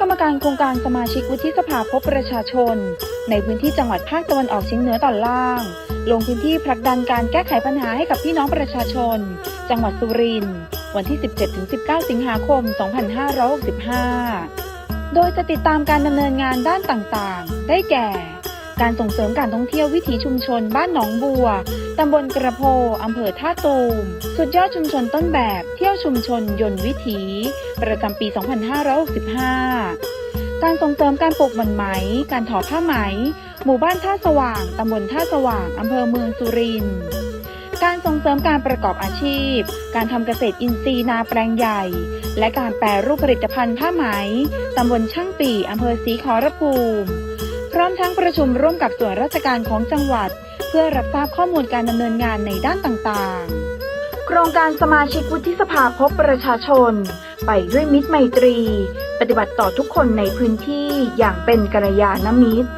กรรมการโครงการสมาชิกวุฒิสภาพบประชาชน ในพื้นที่จังหวัดภาคตะวันออกเฉียงเหนือตอนล่าง ลงพื้นที่ผลักดันการแก้ไขปัญหาให้กับพี่น้องประชาชน จังหวัดสุรินทร์วันที่ 17-19 สิงหาคม 2565 โดยจะติดตามการดำเนินงานด้านต่างๆ ได้แก่ การส่งเสริมการท่องเที่ยววิถีชุมชนบ้านหนองบัว ตำบลกระโพอำเภอท่าตูม สุดยอดชุมชนต้นแบบเที่ยวชุมชนยนต์วิถี ประจำปี 2565 การส่งเสริมการปลูกหมันไหม การถอผ้าไหม หมู่บ้านท่าสว่าง ตำบลท่าสว่าง อำเภอเมืองสุรินทร์ การส่งเสริมการประกอบอาชีพ การทำเกษตรอินทรีย์นาแปลงใหญ่ และการแปรรูปผลิตภัณฑ์ผ้าไหม ตำบลช่างปีอำเภอศรีขอรภูมิ พร้อมทั้งประชุมร่วมกับส่วนราชการของจังหวัด พื่อรับทราบข้อมูลการดำเนินงานในด้านต่างๆ โครงการสมาชิกวุฒิสภาพบประชาชน ไปด้วยมิตรไมตรี ปฏิบัติต่อทุกคนในพื้นที่อย่างเป็นกัลยาณมิตร